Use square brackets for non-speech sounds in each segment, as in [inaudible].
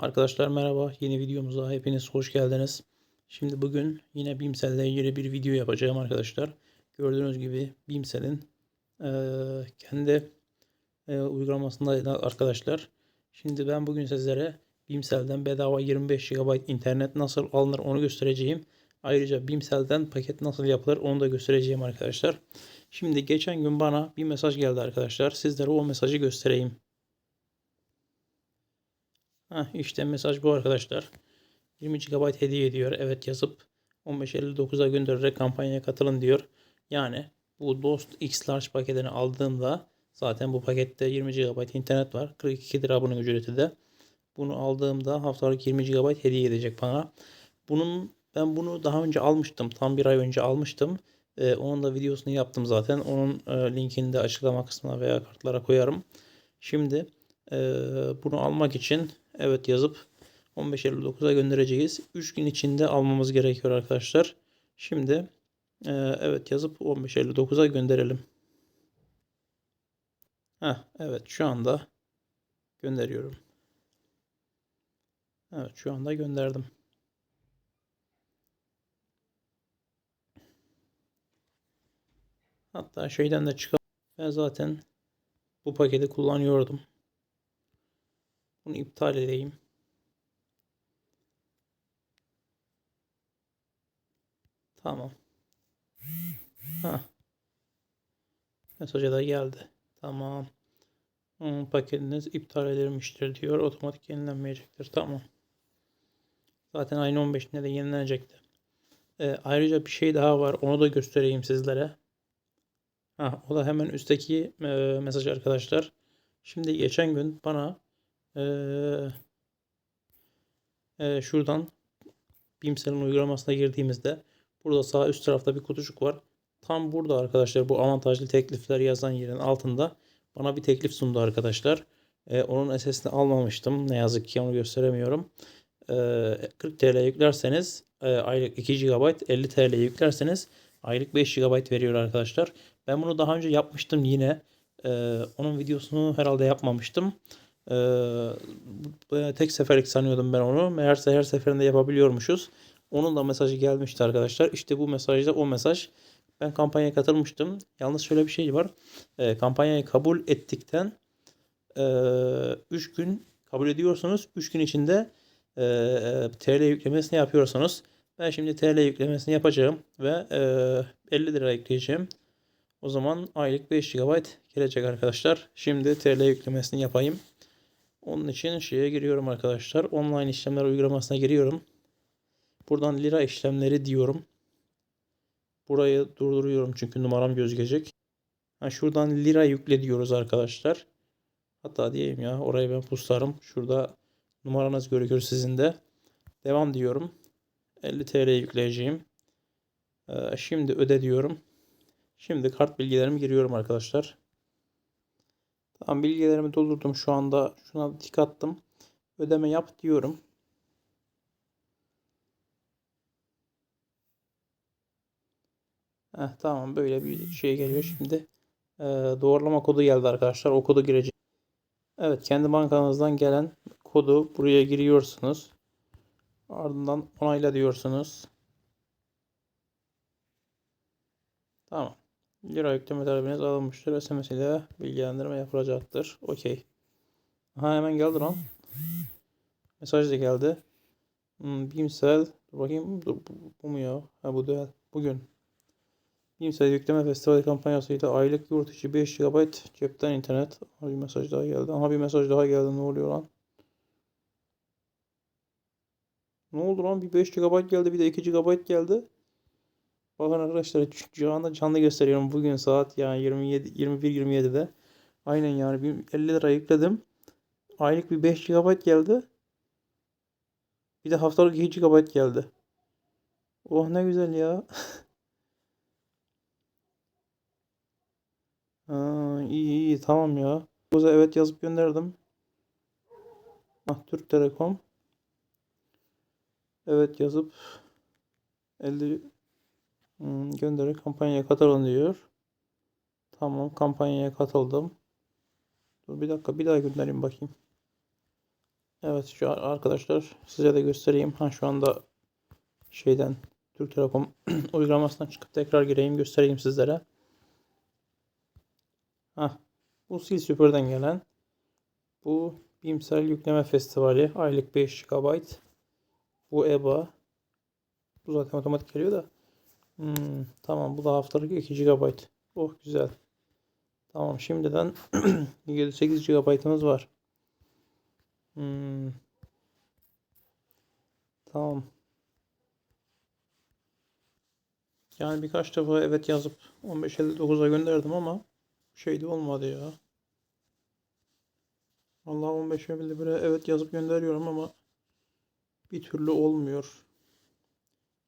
Arkadaşlar merhaba. Yeni videomuza hepiniz hoş geldiniz. Şimdi bugün yine Bimsel ile ilgili bir video yapacağım arkadaşlar. Gördüğünüz gibi Bimsel'in eee, kendi eee, uygulamasındaydı arkadaşlar. Şimdi ben bugün sizlere Bimsel'den bedava 25 GB internet nasıl alınır onu göstereceğim. Ayrıca Bimsel'den paket nasıl yapılır onu da göstereceğim arkadaşlar. Şimdi geçen gün bana bir mesaj geldi arkadaşlar. Sizlere o mesajı göstereyim. Heh, işte mesaj bu arkadaşlar. 20 GB hediye ediyor. Evet yazıp 15.59'a göndererek kampanyaya katılın diyor. Yani bu Dost X Large paketini aldığımda zaten bu pakette 20 GB internet var. 42 lira bunun ücreti de. Bunu aldığımda haftalık 20 GB hediye edecek bana. Bunun ben bunu daha önce almıştım. Tam bir ay önce almıştım. Ee, onun da videosunu yaptım zaten. Onun e, linkini de açıklama kısmına veya kartlara koyarım. Şimdi e, bunu almak için evet yazıp 15.59'a göndereceğiz. 3 gün içinde almamız gerekiyor arkadaşlar. Şimdi e, evet yazıp 15.59'a gönderelim. Heh, evet şu anda gönderiyorum. Evet şu anda gönderdim. Hatta şeyden de çıkalım. Ben zaten bu paketi kullanıyordum. Bunu iptal edeyim. Tamam. Ha. Mesaja da geldi. Tamam. Hmm, paketiniz iptal edilmiştir diyor. Otomatik yenilenmeyecektir. Tamam. Zaten ayın 15'inde de yenilenecekti. Ee, ayrıca bir şey daha var. Onu da göstereyim sizlere. Ha, o da hemen üstteki e, mesaj arkadaşlar. Şimdi geçen gün bana e, e, şuradan Bimsel'in uygulamasına girdiğimizde burada sağ üst tarafta bir kutucuk var. Tam burada arkadaşlar bu avantajlı teklifler yazan yerin altında bana bir teklif sundu arkadaşlar. E, onun SS'ini almamıştım. Ne yazık ki onu gösteremiyorum. E, 40 TL yüklerseniz e, aylık 2 GB 50 TL yüklerseniz aylık 5 GB veriyor arkadaşlar. Ben bunu daha önce yapmıştım yine. E, onun videosunu herhalde yapmamıştım. E, tek seferlik sanıyordum ben onu. Meğerse her seferinde yapabiliyormuşuz. Onun da mesajı gelmişti arkadaşlar. İşte bu mesajda o mesaj. Ben kampanyaya katılmıştım. Yalnız şöyle bir şey var. E, kampanyayı kabul ettikten 3 e, gün kabul ediyorsunuz. 3 gün içinde e, TL yüklemesini yapıyorsunuz. Ben şimdi TL yüklemesini yapacağım ve e, 50 lira ekleyeceğim. O zaman aylık 5 GB gelecek arkadaşlar. Şimdi TL yüklemesini yapayım. Onun için şeye giriyorum arkadaşlar. Online işlemler uygulamasına giriyorum. Buradan lira işlemleri diyorum. Burayı durduruyorum çünkü numaram gözükecek. Ha, şuradan lira yükle diyoruz arkadaşlar. Hatta diyeyim ya orayı ben puslarım. Şurada numaranız görüyor sizin de. Devam diyorum. 50 TL yükleyeceğim. Ee, şimdi öde diyorum. Şimdi kart bilgilerimi giriyorum arkadaşlar. Tamam bilgilerimi doldurdum şu anda. Şuna tik attım. Ödeme yap diyorum. Heh, tamam böyle bir şey geliyor şimdi. Ee, doğrulama kodu geldi arkadaşlar. O kodu girecek. Evet kendi bankanızdan gelen kodu buraya giriyorsunuz. Ardından onayla diyorsunuz. Tamam. Lira yükleme talebiniz alınmıştır. SMS ile bilgilendirme yapılacaktır. Okey. Ha hemen geldi lan. Mesaj da geldi. Hmm, Bimsel. Dur bakayım. Dur, bu, bu mu ya? Ha bu değil. Bugün. Bimsel yükleme festivali kampanyasıyla aylık yurt içi 5 GB cepten internet. Aha bir mesaj daha geldi. Aha bir mesaj daha geldi. Ne oluyor lan? Ne oldu lan? Bir 5 GB geldi. Bir de 2 GB geldi. Bakın arkadaşlar şu anda canlı gösteriyorum. Bugün saat yani 27 21.27'de. Aynen yani bir 50 lira yükledim. Aylık bir 5 GB geldi. Bir de haftalık 2 GB geldi. Oh ne güzel ya. [laughs] ha, iyi iyi tamam ya. Boza evet yazıp gönderdim. Ah Türk Telekom. Evet yazıp 50 Hmm, gönderi kampanyaya katılın diyor. Tamam kampanyaya katıldım. Dur bir dakika bir daha göndereyim bakayım. Evet şu ar- arkadaşlar size de göstereyim. Ha şu anda şeyden Türk Telekom [clears throat] uygulamasından çıkıp tekrar gireyim göstereyim sizlere. Ha bu sil süpürden gelen bu Bimsel Yükleme Festivali aylık 5 GB. Bu EBA. Bu zaten otomatik geliyor da. Hmm, tamam bu da haftalık 2 GB. Oh güzel. Tamam şimdiden [clears throat] 7-8 GB'ımız var. Hmm. Tamam. Yani birkaç defa evet yazıp 15.59'a gönderdim ama şey de olmadı ya. Allah 15.51'e evet yazıp gönderiyorum ama bir türlü olmuyor.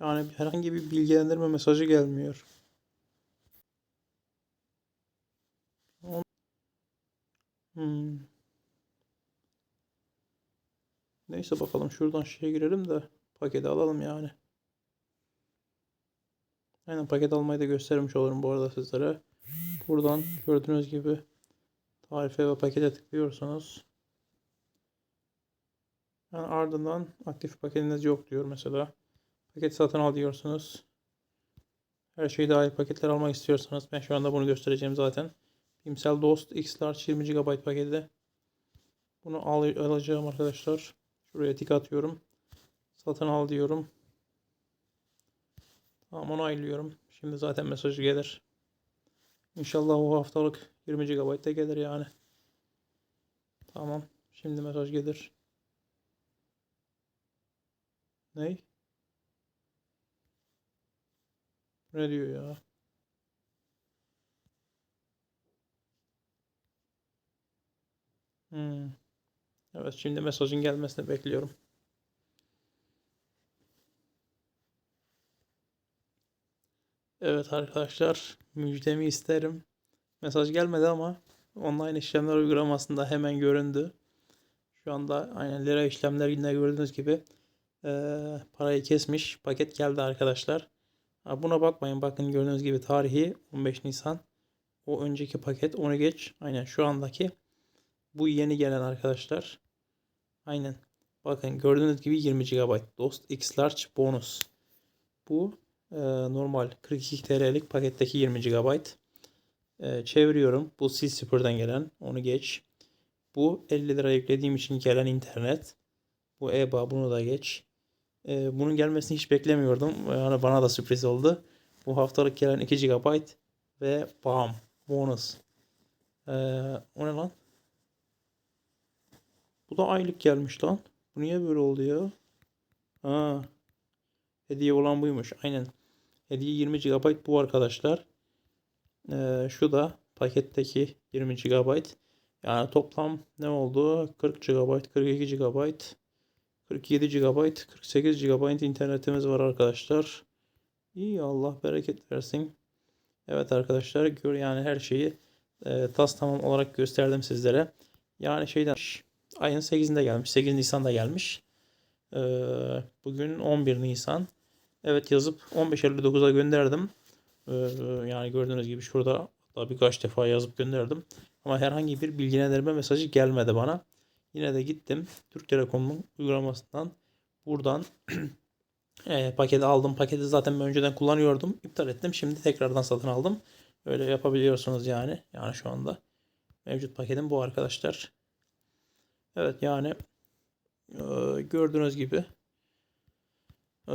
Yani herhangi bir bilgilendirme mesajı gelmiyor. Hmm. Neyse bakalım şuradan şeye girelim de paketi alalım yani. Aynen paket almayı da göstermiş olurum bu arada sizlere. Buradan gördüğünüz gibi tarife ve pakete tıklıyorsunuz. Yani ardından aktif paketiniz yok diyor mesela. Paket satın al diyorsunuz. Her şeyi dahil paketler almak istiyorsanız ben şu anda bunu göstereceğim zaten. Bimsel Dost X Large 20 GB paketi. Bunu al alacağım arkadaşlar. Şuraya tik atıyorum. Satın al diyorum. Tamam onaylıyorum. Şimdi zaten mesajı gelir. İnşallah o haftalık 20 GB da gelir yani. Tamam. Şimdi mesaj gelir. Ney? Ne diyor ya? Hmm. Evet şimdi mesajın gelmesini bekliyorum. Evet arkadaşlar müjdemi isterim. Mesaj gelmedi ama online işlemler uygulamasında hemen göründü. Şu anda aynen lira işlemler yine gördüğünüz gibi eee, parayı kesmiş. Paket geldi arkadaşlar. Buna bakmayın. Bakın gördüğünüz gibi tarihi 15 Nisan. O önceki paket onu geç. Aynen şu andaki bu yeni gelen arkadaşlar. Aynen. Bakın gördüğünüz gibi 20 GB. Dost X Large bonus. Bu e, normal 42 TL'lik paketteki 20 GB. E, çeviriyorum. Bu sil sıfırdan gelen. Onu geç. Bu 50 lira yüklediğim için gelen internet. Bu EBA bunu da geç. E, bunun gelmesini hiç beklemiyordum. Yani bana da sürpriz oldu. Bu haftalık gelen 2 GB ve bam bonus. E, o ne lan? Bu da aylık gelmiş lan. Bu niye böyle oldu ya? Ha. Hediye olan buymuş. Aynen. Hediye 20 GB bu arkadaşlar. Ee, şu da paketteki 20 GB. Yani toplam ne oldu? 40 GB, 42 GB, 47 GB, 48 GB internetimiz var arkadaşlar. İyi Allah bereket versin. Evet arkadaşlar gör yani her şeyi e, tas tamam olarak gösterdim sizlere. Yani şeyden ayın 8'inde gelmiş. 8 Nisan'da gelmiş. Ee, bugün 11 Nisan. Evet yazıp 15.59'a gönderdim. Ee, yani gördüğünüz gibi şurada da birkaç defa yazıp gönderdim. Ama herhangi bir bilgilendirme mesajı gelmedi bana. Yine de gittim Türk Telekom'un uygulamasından buradan [clears throat] e, paketi aldım. Paketi zaten ben önceden kullanıyordum. İptal ettim. Şimdi tekrardan satın aldım. Öyle yapabiliyorsunuz yani. Yani şu anda mevcut paketim bu arkadaşlar. Evet yani e, gördüğünüz gibi e,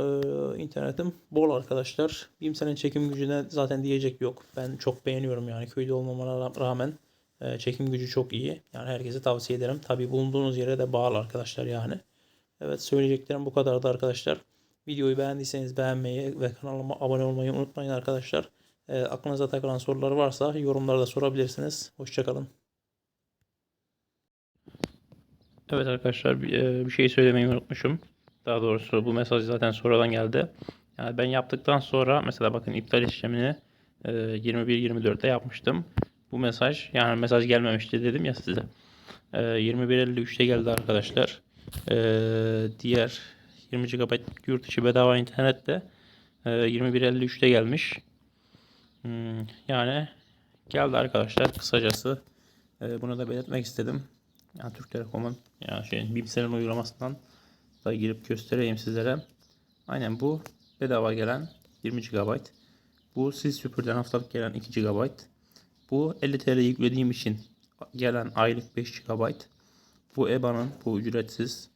internetim bol arkadaşlar. Bimsel'in çekim gücüne zaten diyecek yok. Ben çok beğeniyorum yani köyde olmamana rağmen e, çekim gücü çok iyi. Yani herkese tavsiye ederim. Tabi bulunduğunuz yere de bağlı arkadaşlar yani. Evet söyleyeceklerim bu kadardı arkadaşlar. Videoyu beğendiyseniz beğenmeyi ve kanalıma abone olmayı unutmayın arkadaşlar. E, aklınıza takılan sorular varsa yorumlarda sorabilirsiniz. Hoşçakalın. Evet arkadaşlar bir, e, bir şey söylemeyi unutmuşum. Daha doğrusu bu mesaj zaten sonradan geldi. Yani ben yaptıktan sonra mesela bakın iptal işlemini e, 21-24'te yapmıştım. Bu mesaj yani mesaj gelmemişti dedim ya size. E, 21.53'te geldi arkadaşlar. E, diğer 20 GB yurt içi bedava internette e, 21.53'te gelmiş. Hmm, yani geldi arkadaşlar kısacası. E, bunu da belirtmek istedim. Yani Türk Telekom'un ya şey bilgisayarın uygulamasından da girip göstereyim sizlere. Aynen bu bedava gelen 20 GB. Bu siz süpürden haftalık gelen 2 GB. Bu 50 TL yüklediğim için gelen aylık 5 GB. Bu EBA'nın bu ücretsiz.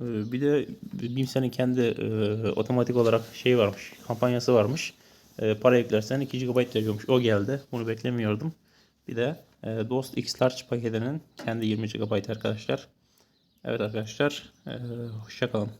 Ee, Bir de bilgisayarın kendi e, otomatik olarak şey varmış, kampanyası varmış. E, para eklersen 2 GB veriyormuş. O geldi. Bunu beklemiyordum. Bir de e, Dost X Large paketinin kendi 20 GB arkadaşlar. Evet arkadaşlar, e, hoşça kalın.